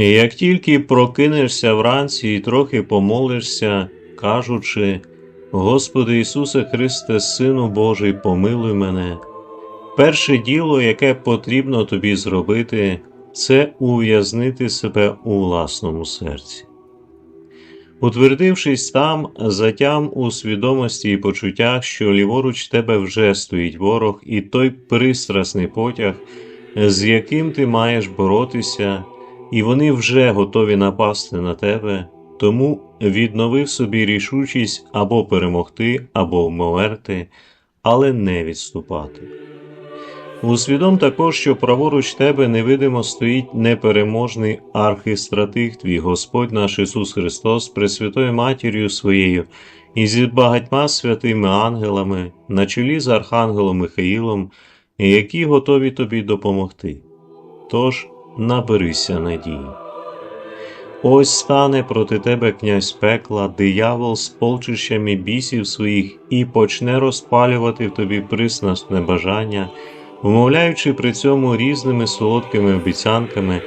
Як тільки прокинешся вранці і трохи помолишся, кажучи, Господи Ісусе Христе, Сину Божий, помилуй мене, перше діло, яке потрібно тобі зробити, це ув'язнити себе у власному серці. Утвердившись там, затям у свідомості і почуттях, що ліворуч тебе вже стоїть ворог, і той пристрасний потяг, з яким ти маєш боротися, і вони вже готові напасти на тебе, тому відновив собі рішучість або перемогти, або вмерти, але не відступати. Усвідом також, що праворуч тебе невидимо стоїть непереможний архистратиг твій Господь наш Ісус Христос, Пресвятою Матір'ю Своєю і зі багатьма святими ангелами, на чолі з Архангелом Михаїлом, які готові тобі допомогти. Тож наберися надії. Ось стане проти тебе князь пекла, диявол з полчищами бісів своїх і почне розпалювати в тобі приснасне бажання, вмовляючи при цьому різними солодкими обіцянками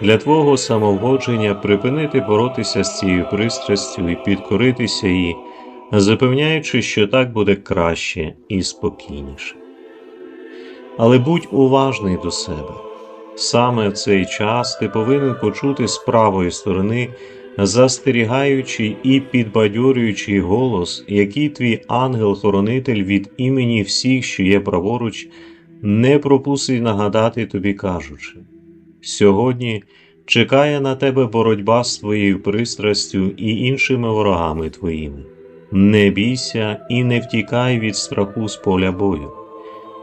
для твого самовгодження припинити боротися з цією пристрастю і підкоритися їй, запевняючи, що так буде краще і спокійніше. Але будь уважний до себе. Саме в цей час ти повинен почути з правої сторони застерігаючий і підбадьорюючий голос, який твій ангел-хоронитель від імені всіх, що є праворуч, не пропустить нагадати тобі, кажучи: сьогодні чекає на тебе боротьба з твоєю пристрастю і іншими ворогами твоїми. Не бійся і не втікай від страху з поля бою.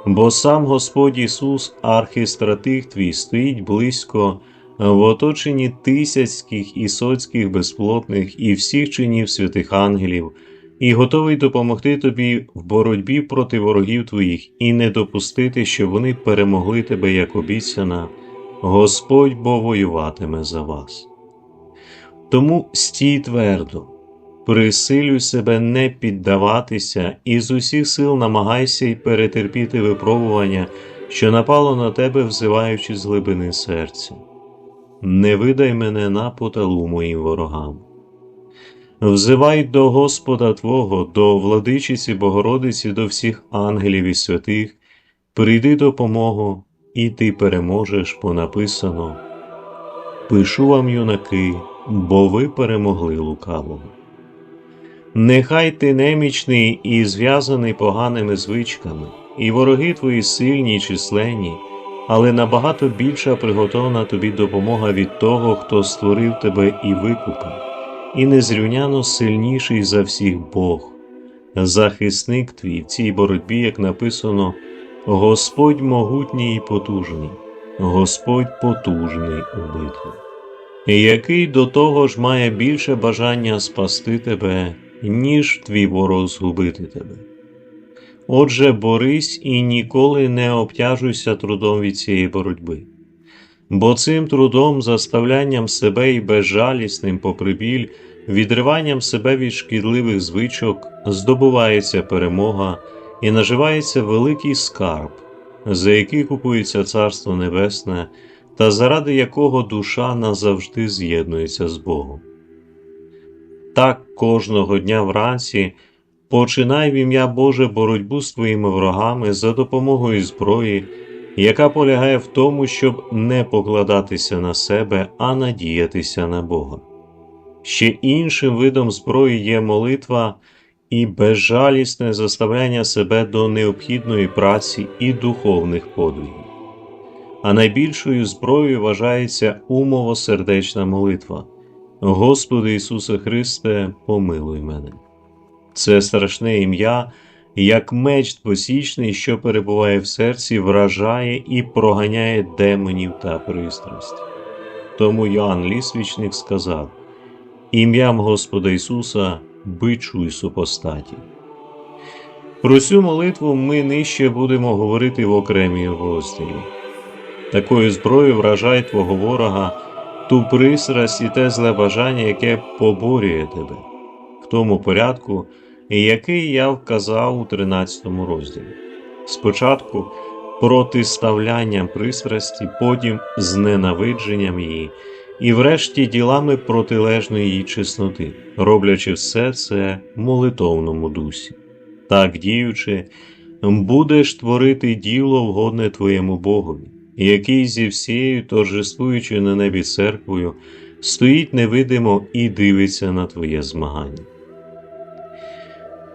Бо сам Господь Ісус, архістратиг твій, стоїть близько в оточенні тисяцьких і соцьких безплотних і всіх чинів святих ангелів, і готовий допомогти тобі в боротьбі проти ворогів твоїх, і не допустити, щоб вони перемогли тебе, як обіцяна, Господь бо воюватиме за вас. Тому стій твердо. Присилюй себе не піддаватися і з усіх сил намагайся й перетерпіти випробування, що напало на тебе, взиваючи з глибини серця. Не видай мене на поталу моїм ворогам. Взивай до Господа Твого, до владичиці Богородиці, до всіх ангелів і святих, прийди допомогу, і ти переможеш, бо написано Пишу вам, юнаки, бо ви перемогли лукавого. Нехай ти немічний і зв'язаний поганими звичками, і вороги твої сильні й численні, але набагато більша приготована тобі допомога від того, хто створив тебе і викупив, і незрівняно сильніший за всіх Бог, захисник твій в цій боротьбі, як написано, Господь могутній і потужний, Господь потужний у битві, який до того ж має більше бажання спасти тебе ніж твій ворог згубити тебе. Отже, борись і ніколи не обтяжуйся трудом від цієї боротьби, бо цим трудом, заставлянням себе і безжалісним попри біль, відриванням себе від шкідливих звичок, здобувається перемога і наживається великий скарб, за який купується Царство Небесне та заради якого душа назавжди з'єднується з Богом. Так кожного дня вранці починай в ім'я Боже боротьбу з твоїми ворогами за допомогою зброї, яка полягає в тому, щоб не покладатися на себе, а надіятися на Бога. Ще іншим видом зброї є молитва і безжалісне заставляння себе до необхідної праці і духовних подвигів. А найбільшою зброєю вважається умово-сердечна молитва. Господи Ісусе Христе, помилуй мене. Це страшне ім'я, як меч двосічний, що перебуває в серці, вражає і проганяє демонів та пристрасть. Тому Йоанн Лісвічник сказав: Ім'ям Господа Ісуса бичу і супостаті. Про цю молитву ми нижче будемо говорити в окремій розділі. Такою зброєю вражай Твого ворога ту пристрасть і те зле бажання, яке поборює тебе, в тому порядку, який я вказав у 13 розділі. Спочатку протиставлянням пристрасті, потім зненавидженням її, і врешті ділами протилежної її чесноти, роблячи все це в молитовному дусі. Так діючи, будеш творити діло вгодне твоєму Богові, який зі всією торжествуючи на небі церквою, стоїть невидимо і дивиться на твоє змагання.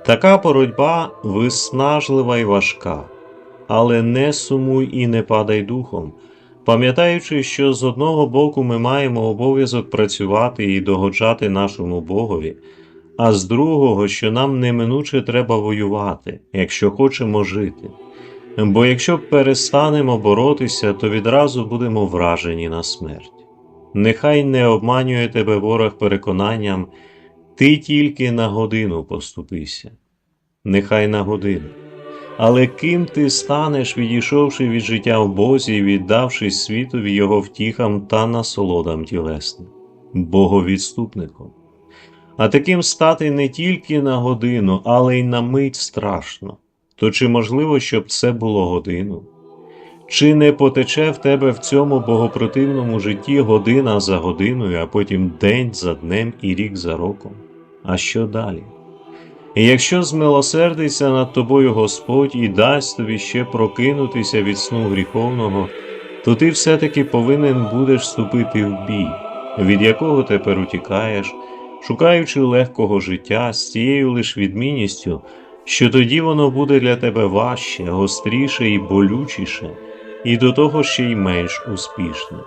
Така боротьба виснажлива і важка, але не сумуй і не падай духом, пам'ятаючи, що з одного боку ми маємо обов'язок працювати і догоджати нашому Богові, а з другого, що нам неминуче треба воювати, якщо хочемо жити. Бо якщо перестанемо боротися, то відразу будемо вражені на смерть. Нехай не обманює тебе ворог переконанням, ти тільки на годину поступися, нехай на годину. Але ким ти станеш, відійшовши від життя в Бозі віддавшись світові його втіхам та насолодам тілесним, боговідступником. А таким стати не тільки на годину, але й на мить страшно. То чи можливо, щоб це було годину? Чи не потече в тебе в цьому богопротивному житті година за годиною, а потім день за днем і рік за роком? А що далі? І якщо змилосердиться над тобою Господь і дасть тобі ще прокинутися від сну гріховного, то ти все-таки повинен будеш вступити в бій, від якого тепер утікаєш, шукаючи легкого життя з тією лиш відмінністю, що тоді воно буде для тебе важче, гостріше і болючіше, і до того ще й менш успішне.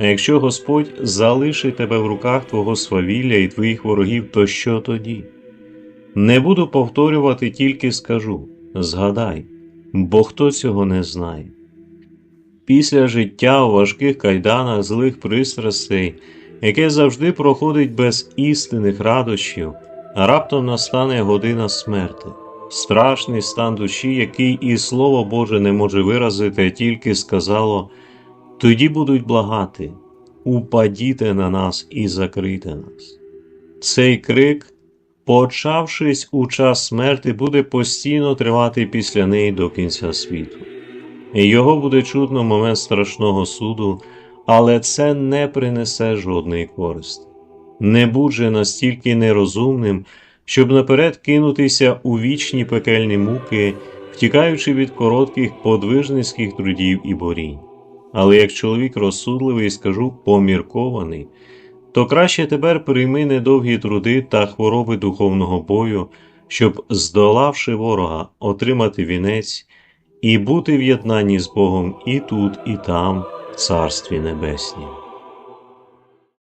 А якщо Господь залишить тебе в руках твого свавілля і твоїх ворогів, то що тоді? Не буду повторювати, тільки скажу згадай, бо хто цього не знає. Після життя у важких кайданах злих пристрастей, яке завжди проходить без істинних радощів, раптом настане година смерти, страшний стан душі, який і Слово Боже не може виразити, а тільки сказало: тоді будуть благати, упадіте на нас і закрийте нас. Цей крик почавшись у час смерти, буде постійно тривати після неї до кінця світу. Його буде чутно момент страшного суду, але це не принесе жодної користі. Не будь же настільки нерозумним, щоб наперед кинутися у вічні пекельні муки, втікаючи від коротких подвижницьких трудів і борінь. Але як чоловік розсудливий, скажу поміркований, то краще тепер прийми недовгі труди та хвороби духовного бою, щоб, здолавши ворога, отримати вінець і бути в єднанні з Богом і тут, і там, Царстві Небеснім.